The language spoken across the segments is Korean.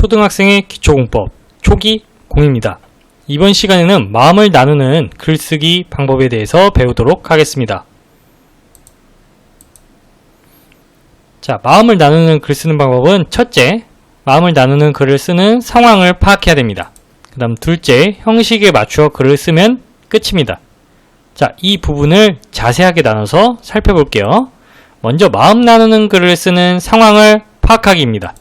초등학생의 기초공법 초기 공입니다. 이번 시간에는 마음을 나누는 글쓰기 방법에 대해서 배우도록 하겠습니다. 자, 마음을 나누는 글 쓰는 방법은 첫째, 마음을 나누는 글을 쓰는 상황을 파악해야 됩니다. 그 다음 둘째, 형식에 맞추어 글을 쓰면 끝입니다. 자, 이 부분을 자세하게 나눠서 살펴볼게요. 먼저 마음 나누는 글을 쓰는 상황을 파악하기입니다.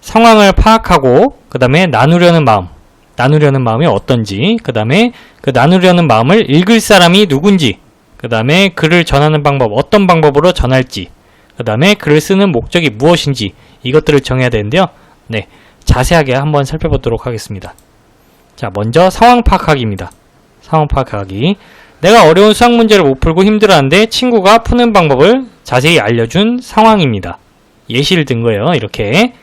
자, 상황을 파악하고 그 다음에 나누려는 마음, 나누려는 마음이 어떤지, 그 다음에 그 나누려는 마음을 읽을 사람이 누군지, 그 다음에 글을 전하는 방법, 어떤 방법으로 전할지, 그 다음에 글을 쓰는 목적이 무엇인지 이것들을 정해야 되는데요. 네, 자세하게 한번 살펴보도록 하겠습니다. 자, 먼저 상황 파악하기입니다. 상황 파악하기. 내가 어려운 수학 문제를 못 풀고 힘들어하는데 친구가 푸는 방법을 자세히 알려준 상황입니다. 예시를 든 거예요. 이렇게.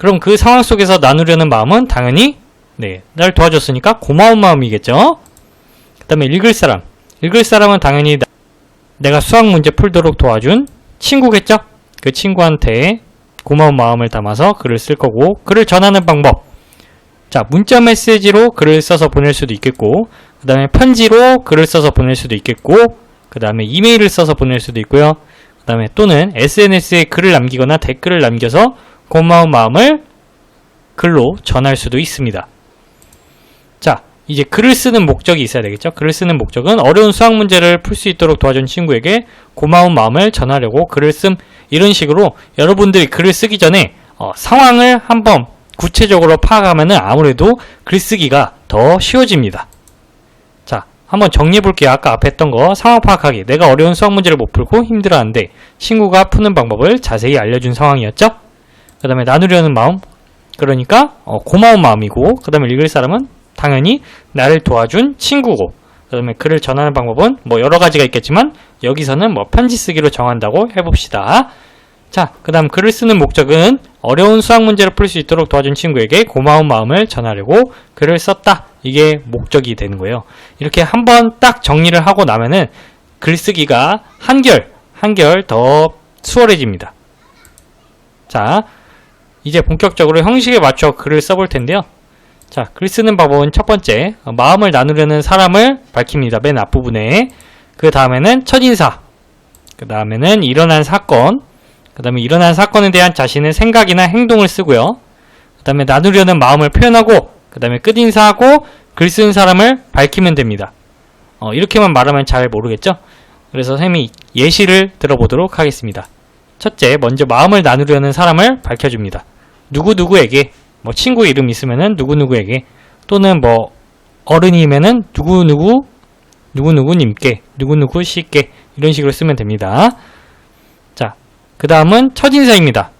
자, 그럼 그 상황 속에서 나누려는 마음은 당연히 네, 날 도와줬으니까 고마운 마음이겠죠. 그 다음에 읽을 사람. 읽을 사람은 당연히 나- 내가 수학 문제 풀도록 도와준 친구겠죠. 그 친구한테 고마운 마음을 담아서 글을 쓸 거고 글을 전하는 방법. 자, 문자 메시지로 글을 써서 보낼 수도 있겠고, 그 다음에 편지로 글을 써서 보낼 수도 있겠고, 그 다음에 이메일을 써서 보낼 수도 있고요. 그 다음에 또는 SNS에 글을 남기거나 댓글을 남겨서 고마운 마음을 글로 전할 수도 있습니다. 자, 이제 글을 쓰는 목적이 있어야 되겠죠? 글을 쓰는 목적은 어려운 수학 문제를 풀 수 있도록 도와준 친구에게 고마운 마음을 전하려고 글을 씀 이런 식으로 여러분들이 글을 쓰기 전에 어, 상황을 한번 구체적으로 파악하면은 아무래도 글쓰기가 더 쉬워집니다. 자, 한번 정리해 볼게요. 아까 앞에 했던 거 상황 파악하기. 내가 어려운 수학 문제를 못 풀고 힘들어하는데 친구가 푸는 방법을 자세히 알려준 상황이었죠. 그 다음에 나누려는 마음. 그러니까 어, 고마운 마음이고 그 다음에 읽을 사람은 당연히 나를 도와준 친구고 그 다음에 글을 전하는 방법은 뭐 여러 가지가 있겠지만 여기서는 뭐 편지 쓰기로 정한다고 해봅시다. 자, 그 다음 글을 쓰는 목적은 어려운 수학 문제를 풀 수 있도록 도와준 친구에게 고마운 마음을 전하려고 글을 썼다. 이게 목적이 되는 거예요. 이렇게 한번 딱 정리를 하고 나면은 글쓰기가 한결, 한결 더 수월해집니다. 자, 이제 본격적으로 형식에 맞춰 글을 써볼 텐데요. 자, 글 쓰는 방법은 첫 번째, 어, 마음을 나누려는 사람을 밝힙니다. 맨 앞부분에. 그 다음에는 첫인사. 그 다음에는 일어난 사건. 그 다음에 일어난 사건에 대한 자신의 생각이나 행동을 쓰고요. 그 다음에 나누려는 마음을 표현하고, 그 다음에 끝인사하고, 글 쓰는 사람을 밝히면 됩니다. 어, 이렇게만 말하면 잘 모르겠죠? 그래서 선생님이 예시를 들어보도록 하겠습니다. 첫째, 먼저 마음을 나누려는 사람을 밝혀줍니다. 누구누구에게, 뭐 친구 이름 있으면은 누구누구에게, 또는 뭐 어른이면은 누구누구, 누구누구님께, 누구누구 씨께, 이런 식으로 쓰면 됩니다. 자, 그 다음은 첫인사입니다.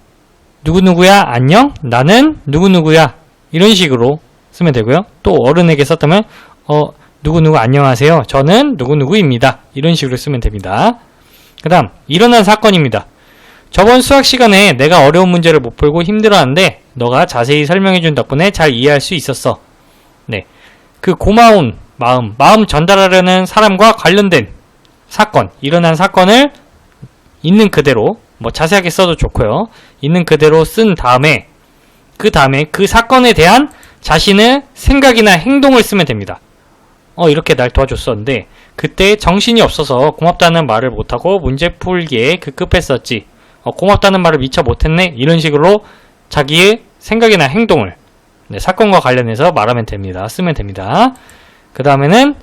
누구누구야, 안녕? 나는 누구누구야. 이런 식으로 쓰면 되고요. 또 어른에게 썼다면, 어, 누구누구 안녕하세요. 저는 누구누구입니다. 이런 식으로 쓰면 됩니다. 그 다음, 일어난 사건입니다. 저번 수학 시간에 내가 어려운 문제를 못 풀고 힘들어하는데, 너가 자세히 설명해준 덕분에 잘 이해할 수 있었어. 네. 그 고마운 마음, 마음 전달하려는 사람과 관련된 사건, 일어난 사건을 있는 그대로, 뭐 자세하게 써도 좋고요. 있는 그대로 쓴 다음에, 그 다음에 그 사건에 대한 자신의 생각이나 행동을 쓰면 됩니다. 어, 이렇게 날 도와줬었는데, 그때 정신이 없어서 고맙다는 말을 못하고 문제 풀기에 급급했었지. 어, 고맙다는 말을 미처 못했네. 이런 식으로 자기의 생각이나 행동을 네, 사건과 관련해서 말하면 됩니다. 쓰면 됩니다. 그 다음에는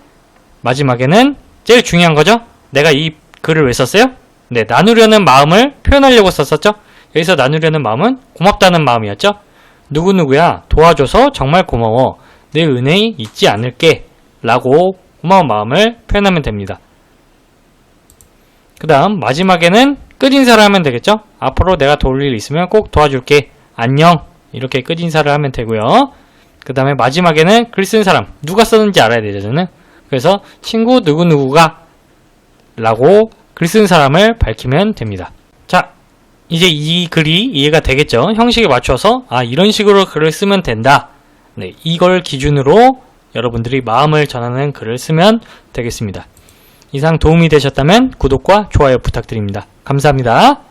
마지막에는 제일 중요한 거죠. 내가 이 글을 왜 썼어요? 네, 나누려는 마음을 표현하려고 썼었죠. 여기서 나누려는 마음은 고맙다는 마음이었죠. 누구누구야 도와줘서 정말 고마워. 내 은혜 잊지 않을게. 라고 고마운 마음을 표현하면 됩니다. 그 다음 마지막에는 끝인사를 하면 되겠죠. 앞으로 내가 도울 일 있으면 꼭 도와줄게. 안녕. 이렇게 끝인사를 하면 되고요. 그 다음에 마지막에는 글 쓴 사람 누가 썼는지 알아야 되잖아요. 그래서 친구 누구누구가 라고 글 쓴 사람을 밝히면 됩니다. 자, 이제 이 글이 이해가 되겠죠? 형식에 맞춰서 아 이런 식으로 글을 쓰면 된다. 네, 이걸 기준으로 여러분들이 마음을 전하는 글을 쓰면 되겠습니다. 이상 도움이 되셨다면 구독과 좋아요 부탁드립니다. 감사합니다.